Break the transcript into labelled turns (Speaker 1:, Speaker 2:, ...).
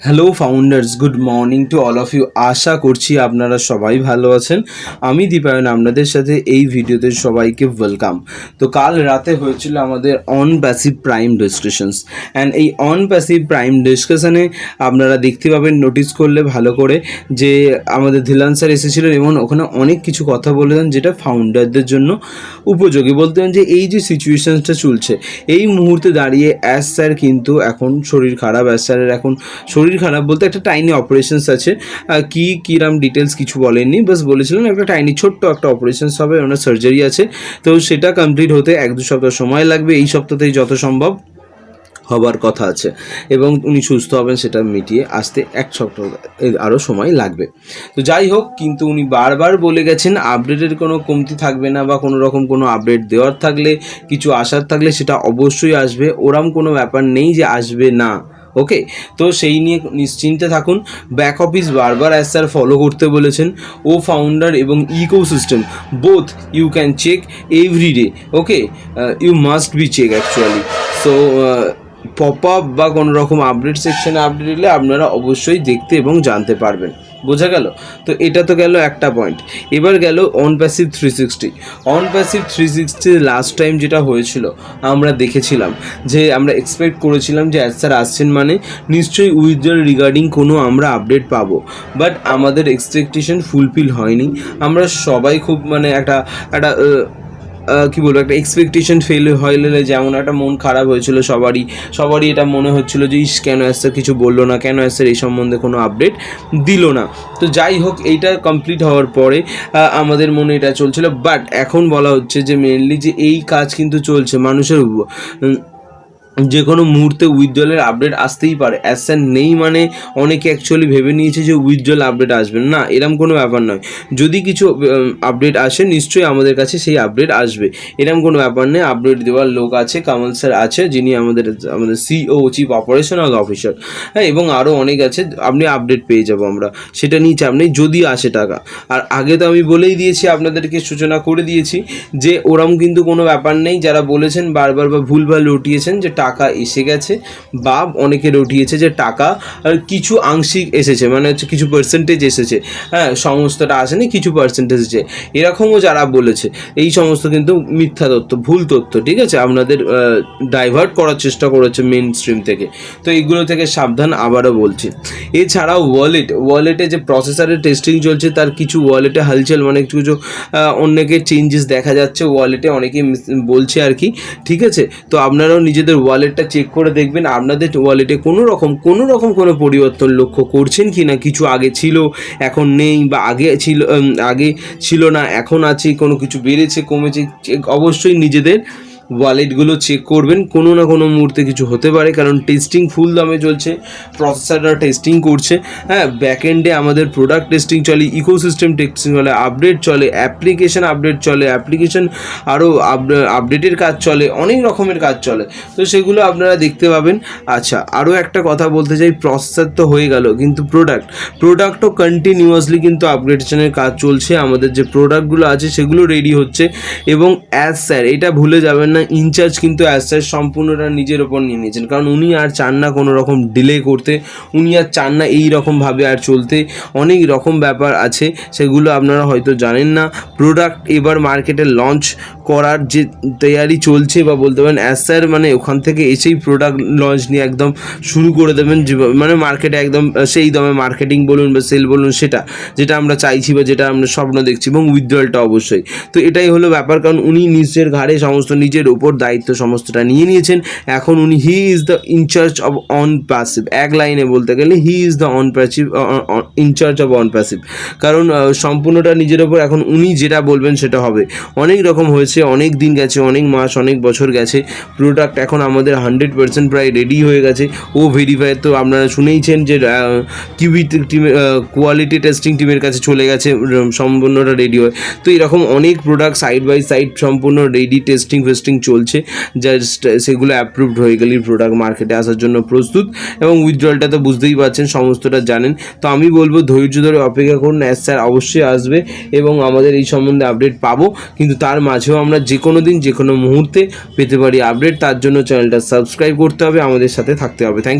Speaker 1: Hello founders good morning to all of you আশা করছি আপনারা সবাই ভালো আছেন। আমি দীপায়ন, আপনাদের সাথে এই ভিডিওতে সবাইকে ওয়েলকাম তো কাল রাতে হয়েছিল আমাদের on passive prime discussions and এই অন প্যাসিভ প্রাইম ডিসকাশনে আপনারা দেখতে পাবেন নোটিস করলে ভালো করে যে আমাদের ধিলান স্যার এসেছিলেন এবং ওখানে অনেক কিছু কথা বলেছেন যেটা ফাউন্ডারদের জন্য উপযোগী। বলতে পারেন যে এই যে সিচুয়েশনসটা চলছে, এই মুহূর্তে দাঁড়িয়ে অ্যাস স্যার কিন্তু এখন শরীর খারাপ অ্যাস স্যারের এখন শরীর খারাপ বলতে একটা টাইনি অপারেশনস আছে। কি, কিরাম ডিটেলস কিছু বলেননি, বাস বলেছিলেন একটা টাইনি ছোট্ট একটা অপারেশনস হবে, ওনার সার্জারি আছে। তো সেটা কমপ্লিট হতে এক দু সপ্তাহ সময় লাগবে, এই সপ্তাহতেই যত সম্ভব হবার কথা আছে। এবং উনি সুস্থ হবেন, সেটা মিটিয়ে আসতে এক সপ্তাহ আরও সময় লাগবে। তো যাই হোক, কিন্তু উনি বারবার বলে গেছেন আপডেটের কোনো কমতি থাকবে না বা কোনো রকম কোনো আপডেট দেওয়ার থাকলে, কিছু আসার থাকলে সেটা অবশ্যই আসবে। ওরম কোনো ব্যাপার নেই যে আসবে না। ওকে তো সেই নিয়ে নিশ্চিন্তে থাকুন। ব্যাক অফিস বারবার অ্যাজ স্যার ফলো করতে বলেছেন। ও ফাউন্ডার এবং ecosystem both you can check every day okay you must be check actually so pop up বা কোনো রকম আপডেট সেকশানে আপডেট এলে আপনারা অবশ্যই দেখতে এবং জানতে পারবেন। বোঝা গেল? তো এটা তো গেল একটা পয়েন্ট এবার গেল OnPassive three sixty OnPassive three sixty last time যেটা হয়েছিল, আমরা দেখেছিলাম যে আমরা এক্সপেক্ট করেছিলাম যে অ্যাজ স্যার আসছেন মানে নিশ্চয়ই উইথড্রল রিগার্ডিং কোনো আমরা আপডেট পাবো। বাট আমাদের এক্সপেকটেশন ফুলফিল হয়নি। আমরা সবাই খুব মানে একটা একটা কি বলব, একটা এক্সপেকটেশন ফেল হয়ে যেমন একটা মন খারাপ হয়েছিল সবারই সবারই এটা মনে হচ্ছিল যে, ইস, কেন স্যার কিছু বলল না? কেন স্যার এই সম্বন্ধে কোনো আপডেট দিল না? তো যাই হোক, এইটা কমপ্লিট হওয়ার পরে আমাদের মনে এটা চলছিল। বাট এখন বলা হচ্ছে যে মেনলি যে এই কাজ কিন্তু চলছে, মানুষের যে কোনো মুহূর্তে উইথড্রলের আপডেট আসতেই পারে। অ্যাসার নেই মানে অনেকে অ্যাকচুয়ালি ভেবে নিয়েছে যে উইথড্রল আপডেট আসবে না। এরম কোনো ব্যাপার নয়। যদি কিছু আপডেট আসে, নিশ্চয়ই আমাদের কাছে সেই আপডেট আসবে। এরম কোনো ব্যাপার নেই আপডেট দেওয়ার লোক আছে, কামাল স্যার আছে, যিনি আমাদের আমাদের সিও চিফ অপারেশনাল অফিসার হ্যাঁ এবং আরও অনেক আছে, আপনি আপডেট পেয়ে যাব আমরা। সেটা নিয়ে চাপ নেই, যদি আসে টাকা। আর আগে তো আমি বলেই দিয়েছি, আপনাদেরকে সূচনা করে দিয়েছি যে ওরম কিন্তু কোনো ব্যাপার নেই। যারা বলেছেন বারবার বা ভুলভাল রটিয়েছেন যে টাকা এসে গেছে বা অনেকে উঠিয়েছে যে টাকা কিছু আংশিক এসেছে মানে হচ্ছে কিছু পার্সেন্টেজ এসেছে। হ্যাঁ সমস্তটা আসেনি, কিছু পার্সেন্টেজ এসেছে। এরকমও যারা বলেছে, এই সমস্ত কিন্তু মিথ্যা তথ্য, ভুল তথ্য, ঠিক আছে? আপনাদের ডাইভার্ট করার চেষ্টা করেছে মেন স্ট্রিম থেকে। তো এইগুলো থেকে সাবধান আবারও বলছি। এছাড়াও ওয়ালেট ওয়ালেটে যে প্রসেসরের টেস্টিং চলছে, তার কিছু ওয়ালেটে হালচাল মানে কিছু অনেকে চেঞ্জেস দেখা যাচ্ছে ওয়ালেটে অনেকেই বলছে আর কি, ঠিক আছে? তো আপনারাও নিজেদের ওয়ালেটটা চেক করে দেখবেন, আপনাদের ওয়ালেটে কোনো রকম কোনো রকম কোনো পরিবর্তন লক্ষ্য করছেন কি না? কিছু আগে ছিল, এখন নেই বা আগে ছিল আগে ছিল না, এখন আছে, কোনো কিছু বেড়েছে, কমেছে অবশ্যই নিজেদের ওয়ালেটগুলো চেক করবেন। কোনো না কোনো মুহূর্তে কিছু হতে পারে, কারণ টেস্টিং ফুল দামে চলছে প্রসেসররা টেস্টিং করছে। হ্যাঁ ব্যাকএন্ডে আমাদের প্রোডাক্ট টেস্টিং চলে ইকোসিস্টেম টেস্টিং চলে আপডেট চলে অ্যাপ্লিকেশন আপডেট চলে অ্যাপ্লিকেশন আরও আপডেটের কাজ চলে, অনেক রকমের কাজ চলে। তো সেগুলো আপনারা দেখতে পাবেন। আচ্ছা আরও একটা কথা বলতে চাই প্রসেসর তো হয়ে গেল, কিন্তু প্রোডাক্ট প্রোডাক্টও কন্টিনিউয়াসলি কিন্তু আপগ্রেডেশনের কাজ চলছে। আমাদের যে প্রোডাক্টগুলো আছে, সেগুলো রেডি হচ্ছে। এবং অ্যাজ স্যার এটা ভুলে যাবেন না ইনচার্জ কিন্তু অ্যাজ স্যার সম্পূর্ণটা নিজের ওপর নিয়ে নিয়েছেন। কারণ উনি আর চান না কোনো রকম ডিলে করতে, উনি আর চান না এই রকমভাবে আর চলতে। অনেক রকম ব্যাপার আছে, সেগুলো আপনারা হয়তো জানেন না। প্রোডাক্ট এবার মার্কেটে লঞ্চ করার যে তৈয়ারি চলছে বা বলতে পারেন অ্যাজ স্যার মানে ওখান থেকে এসেই প্রোডাক্ট লঞ্চ নিয়ে একদম শুরু করে দেবেন। মানে মার্কেটে একদম সেই দামে মার্কেটিং বলুন বা সেল বলুন সেটা, যেটা আমরা চাইছি বা যেটা আমরা স্বপ্ন দেখছি এবং উইথড্রলটা অবশ্যই। তো এটাই হলো ব্যাপার, কারণ উনি নিজের ঘাড়ে সমস্ত নিজের উপর দায়িত্ব সমস্তটা নিয়ে নিয়েছেন। এখন উনি he is the incharge of OnPassive এক লাইনে বলতে গেলে he is the OnPassive incharge of OnPassive কারণ সম্পূর্ণটা নিজের ওপর, এখন উনি যেটা বলবেন সেটা হবে। অনেক রকম হয়েছে, অনেক দিন গেছে, অনেক মাস, অনেক বছর গেছে। প্রোডাক্ট এখন আমাদের হান্ড্রেড পার্সেন্ট প্রায় রেডি হয়ে গেছে। ও ভেরিফাই তো আপনারা শুনেইছেন যে কিউবি টিমের কোয়ালিটি টেস্টিং টিমের কাছে চলে গেছে সম্পূর্ণটা রেডি হয়। তো এরকম অনেক প্রোডাক্ট সাইড বাই সাইড সম্পূর্ণ রেডি টেস্টিং ফেস্টিং চলছে জাস্ট সেগুলো অ্যাপ্রুভড হয়ে গেলেই প্রোডাক্ট মার্কেটে আসার জন্য প্রস্তুত এবং উইথড্রলটা তো বুঝতেই পারছেন, সমস্তটা জানেন। তো আমি বলব, ধৈর্য ধরে অপেক্ষা করুন অ্যাস স্যার অবশ্যই আসবে এবং আমাদের এই সম্বন্ধে আপডেট পাবো। কিন্তু তার মাঝেও আমরা যে কোনো দিন যে কোনো মুহূর্তে পেতে পারি আপডেট তার জন্য চ্যানেলটা সাবস্ক্রাইব করতে হবে, আমাদের সাথে থাকতে হবে। Thank you